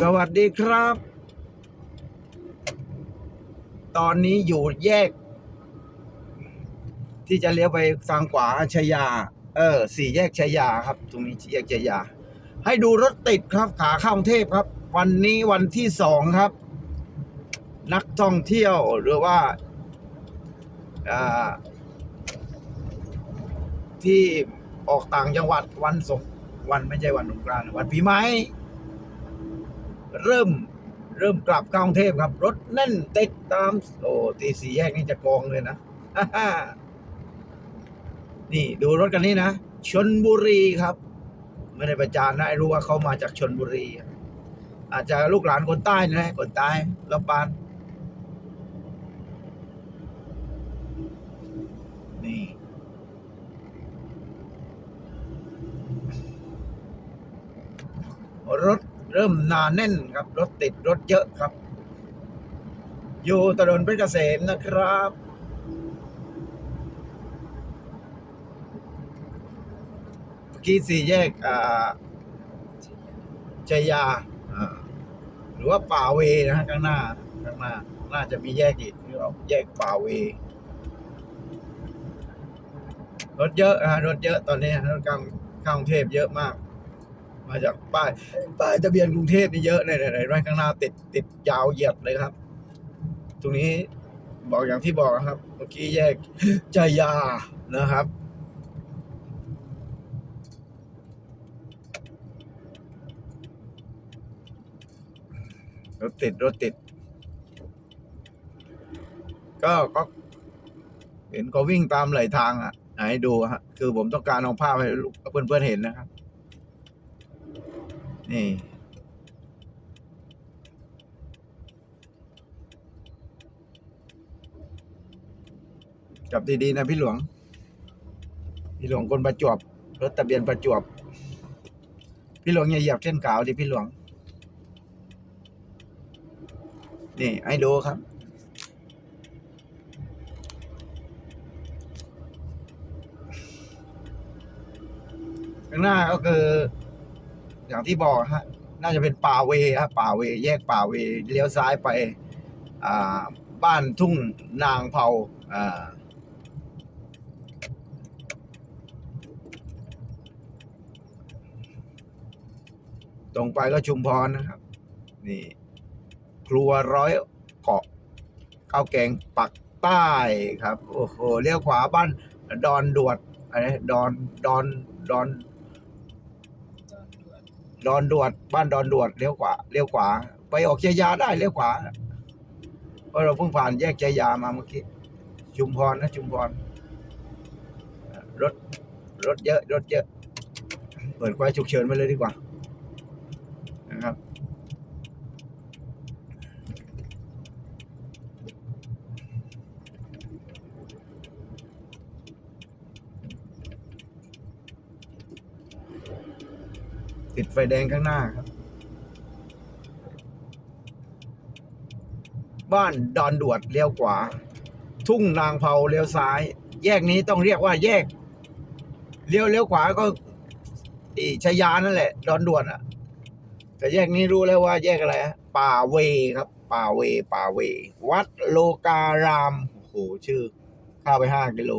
สวัสดีครับ ตอนนี้อยู่แยก ที่จะเลี้ยวไปทางขวาชยา เออ สี่แยกชยาครับ ตรงนี้แยกชยา ให้ดูรถติดครับขาเข้ากรุงเทพครับ วันนี้วันที่สองครับ นักท่องเที่ยวหรือว่าอ่าที่ออกต่างจังหวัดวันสงวันไม่ใช่วันสงกรานต์วันปีใหม่ เริ่มเริ่มกลับกรุงเทพครับ รถแน่นติดตามโอ้ตีสี่แยกนี่จะกองเลยนะนี่ดูรถกันนี้นะชนบุรีครับ ไม่ได้ประจานนะรู้ว่าเขามาจากชนบุรี อาจจะลูกหลานคนใต้นะคนใต้ลำปางนี่รถ เริ่มหนาแน่นครับ รถติดรถเยอะครับ อยู่ถนนเพชรเกษมนะครับ เมื่อกี้สี่แยกอ่าชัยยา หรือว่าป่าเวนะฮะข้างหน้าข้างหน้า น่าจะมีแยกอีกที่เราแยกป่าเวรถเยอะนะฮะรถเยอะตอนนี้รถกลางเข้ากรุงเทพเยอะมาก มาจากป้ายป้ายทะเบียนกรุงเทพนี่เยอะเลยไหนๆข้างหน้าติดติดยาวเหยียดเลยครับ ตรงนี้บอกอย่างที่บอกนะครับ เมื่อกี้แยกใจยานะครับ รถติด รถติด ก็ก็เห็นก็วิ่งตามไหลทางอะให้ดูฮะ คือผมต้องการเอาภาพให้เพื่อนๆเห็นนะครับ นี่จับดีๆนะพี่หลวง พี่หลวงคนประจวบ รถทะเบียนประจวบ พี่หลวงอย่าเหยียบเส้นขาวดิพี่หลวง นี่ให้ดูครับ ข้างหน้าก็คือ อย่างที่บอกฮะ น่าจะเป็นป่าเวครับป่าเว แยกป่าเว เลี้ยวซ้ายไปอ่าบ้านทุ่งนางเผาอ่าตรงไปก็ชุมพรนะครับ นี่ ครัวร้อยเกาะข้าวแกงปักใต้ครับ โอ้โหเลี้ยวขวาบ้าน ดอนดวดอะไรดอนดอนดอน ดอนดวด บ้านดอนดวดเลี้ยวขวาเลี้ยวขวา ไปออกชยาได้เลี้ยวขวาเพราะเราเพิ่งผ่านแยกชยามาเมื่อกี้ชุมพรนะชุมพรรถรถเยอะรถเยอะ เปิดไฟฉุกเฉินไปเลยดีกว่า นะครับ ติดไฟแดงข้างหน้าครับ บ้านดอนดวดเลี้ยวขวา ทุ่งนางเผาเลี้ยวซ้าย แยกนี้ต้องเรียกว่าแยก เลี้ยวเลี้ยวขวาก็อีชยานั่นแหละ ดอนดวนอะ แต่แยกนี้รู้แล้วว่า แยกอะไรฮะป่าเวครับ ป่าเว ป่าเว วัดโลการามโอ้โหชื่อ ข้าไปห้ากิโล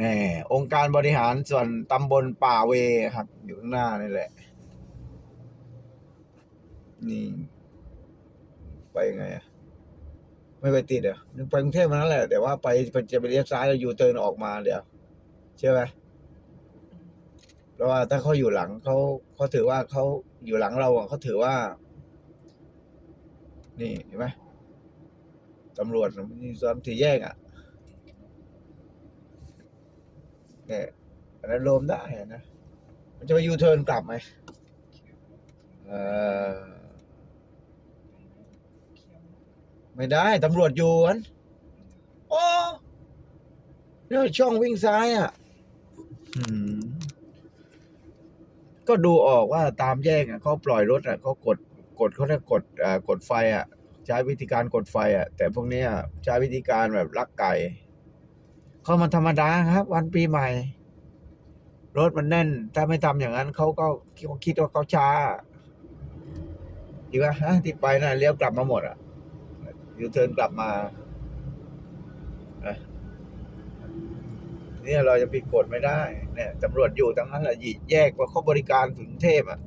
นี่องค์การบริหารส่วนตำบลป่าเวครับ อยู่ข้างหน้านี่แหละ นี่ ไปยังไงอะไม่ไปติดเหรอนึกไปกรุงเทพมานั่นแหละ แต่ว่าไปจะไปเลี้ยวซ้ายแล้วยูเทินออกมาเดี๋ยวใช่ไหมเพราะว่าถ้าเขาอยู่หลังเขาเขาถือว่าเขาอยู่หลังเราเขาถือว่า นี่เห็นไหมตำรวจมีซ้อมสี่แยกอะ เนี่ยอันนั้นโลมได้นะ มันจะไปยูเทิร์นกลับไหมเออไม่ได้ตำรวจอยู่อันโอ้เนี่ยช่องวิ่งซ้ายอะก็ดูออกว่าตามแยกอะเขาปล่อยรถอะเขากดกดเขาเรียกกดอ่ากดไฟอะ ใช้วิธีการกดไฟอะ แต่พวกนี้ใช้วิธีการแบบลักไก่ เขามันธรรมดาครับ วันปีใหม่ รถมันแน่น ถ้าไม่ทำอย่างนั้นเขาก็คิดว่าเขาช้าดีป่ะฮะที่ไปนะเลี้ยวกลับมาหมดอะยูเทิร์นกลับมาเนี่ยเราจะผิดกฎไม่ได้ เนี่ยตำรวจอยู่ตรงนั้นแหละแยกว่าเขาบริการถึงเทพอะ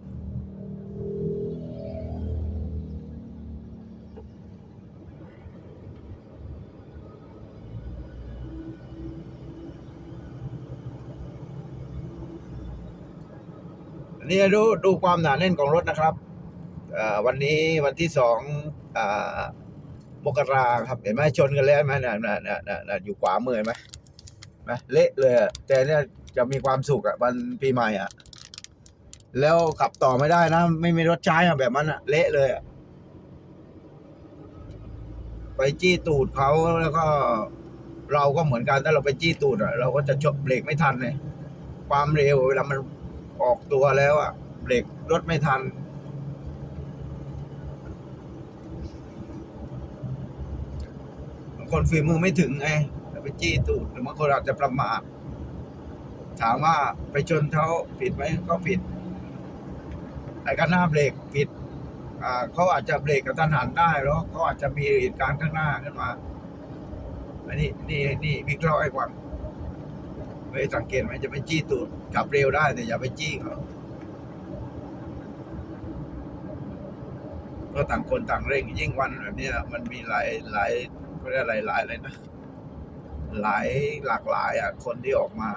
นนี้ดูดูความหนาแน่นของรถนะครับวันนี้วันที่สองมกราครับเห็นไหมชนกันแล้วไหมน่ะน่ะน่ะน่ะอยู่ขวามือเห็นไหมนไหมเละเลยแต่เนี่ยจะมีความสุขอะวันปีใหม่อะแล้วขับต่อไม่ได้นะ ไม่มีรถใช้อะแบบนั้นอะเละเลยอะไปจี้ตูดเขาแล้วก็ เราก็เหมือนกันถ้าเราไปจี้ตูดอะเราก็จะชกเบรกไม่ทันเลยความเร็วเวลามัน ออกตัวแล้วอะเบรกรถไม่ทัน บางคนฝีมือไม่ถึงไอ้ไปจี้ตูดหรือบางคนอาจจะประมาทถามว่าไปชนเขาผิดไหมก็ผิดไอ้กันหน้าเบรกผิดเขาอาจจะเบรกกระทันหันได้แล้วเขาอาจจะมีเหตุการณ์ข้างหน้าขึ้นมาอันนี้นี่นี่วิเคราะห์ให้ฟังไม่ สังเกตไหมจะไปจี้ตูดขับเร็วได้แต่อย่าไปจี้เขาก็ต่างคนต่างเร่งยิ่งวันแบบนี้มันมีหลายหลายก็เรียกอะไรหลายอะไรนะหลายหลากหลายอะคนที่ออกมา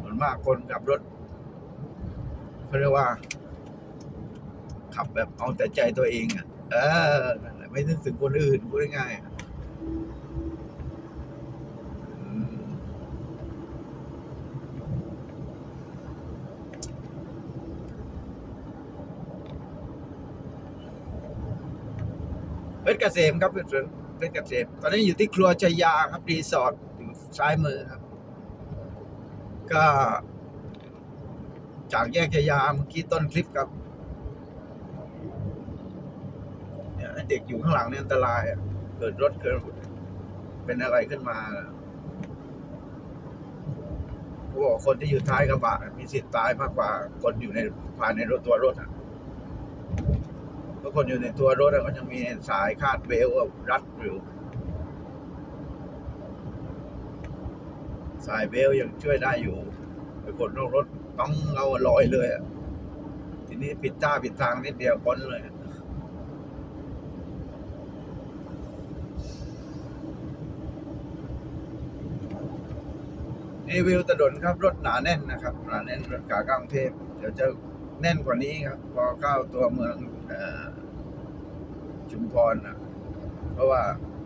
ส่วนมากคนขับรถเขาเรียกว่า ขับแบบเอาแต่ใจตัวเองอะเออไม่นึกถึงคนอื่นพูดง่ายๆอะอืม เพ ชรเกษมครับเพชรเพชรเกษมตอนนี้อยู่ที่ครัวชยาครับรีสอร์ทอยู่ซ้ายมือครับ ก็ จากแยกชยาเมื่อกี้ต้นคลิปครับเนี่ยเด็กอยู่ข้างหลังเนี่ยอันตรายอะเกิดรถเกิดเป็นอะไรขึ้นมาเขาบอกคนที่อยู่ท้ายกระบะมีสิทธิ์ตายมากกว่าคนอยู่ในภายในรถตัวรถอะ เพราะคนอยู่ในตัวรถอะก็ยังมีสายคาดเบลต์รัดอยู่ สายเบลต์ยังช่วยได้อยู่ไอ้คนอกรถต้องเอาลอยเลยอะทีนี้ปิดท่าปิดทางนิดเดียวพ้นเลยนี่วิวตะดนครับ รถหนาแน่นนะครับหนาแน่นรถขากลางเทพ เดี๋ยวจะแน่นกว่านี้ครับ พอเข้าตัวเมือง ชุมพรนะเพราะว่า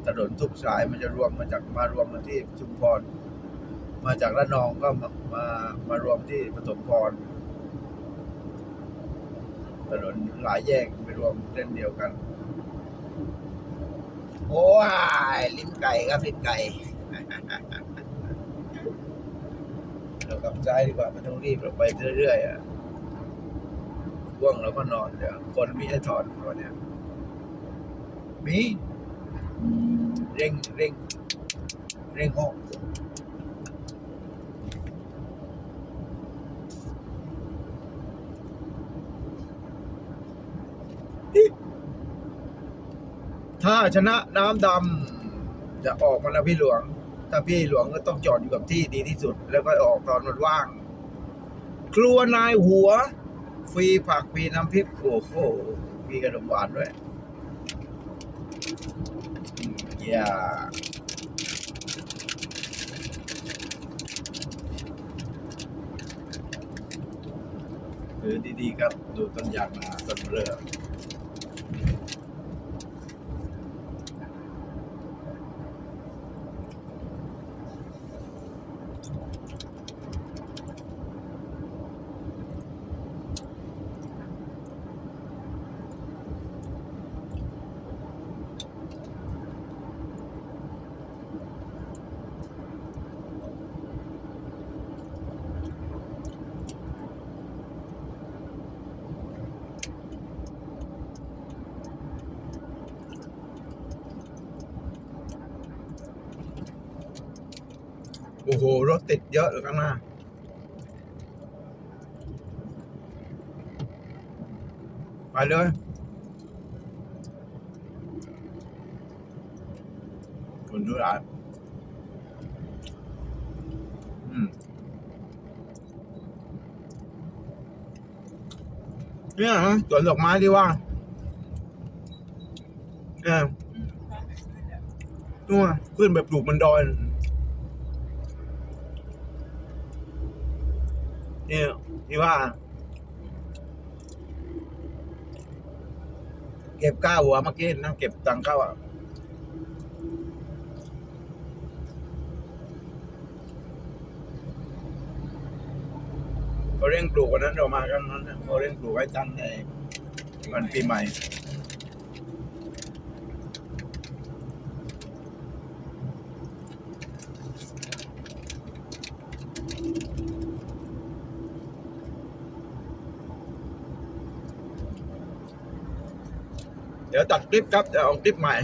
ถนนทุกสายมันจะรวมมาจากมารวมมาที่ชุมพร มาจากระนองก็มามามารวมที่ปฐมพรถนนหลายแยกไปรวมเส้นเดียวกัน โอ้ยลิ้นไก่ครับลิ้นไก่เรากลับซ้ายดีกว่าไม่ต้องรีบเราไปเรื่อยๆอะ ว่วงแล้วก็นอนเดี๋ยวคนมีให้ถอนตัวเนี่ยมีเร่งเร่งเร่งห้องถ้าชนะน้ำดำจะออกมาแล้วพี่หลวง ถ้าพี่หลวงก็ต้องจอดอยู่กับที่ดีที่สุด แล้วก็ออกตอนมันว่าง ครัวนายหัว ฟรีผักฟรีน้ำพริกโอ้โหมีขนมหวานด้วยอย่าถือดีๆครับ ดูต้นยางนาต้นเรือ โอ้โห รถติดเยอะเหลือเกินมากไปเลยคนดูร้านเนี่ยนะสวนดอกไม้ที่ว่าเนี่ยตัวขึ้นไปปลูกบนดอน นี่ที่ว่า เก็บก้าวหัวเมื่อกี้นั่งเก็บตังค์เข้าอะเขาเร่งปลูกวันนั้นเรามากันนั้นเขาเร่งปลูกไว้ทันในวันปีใหม่ ดี๋ยวตัดคลิปครับจะเอาคลิปใหม่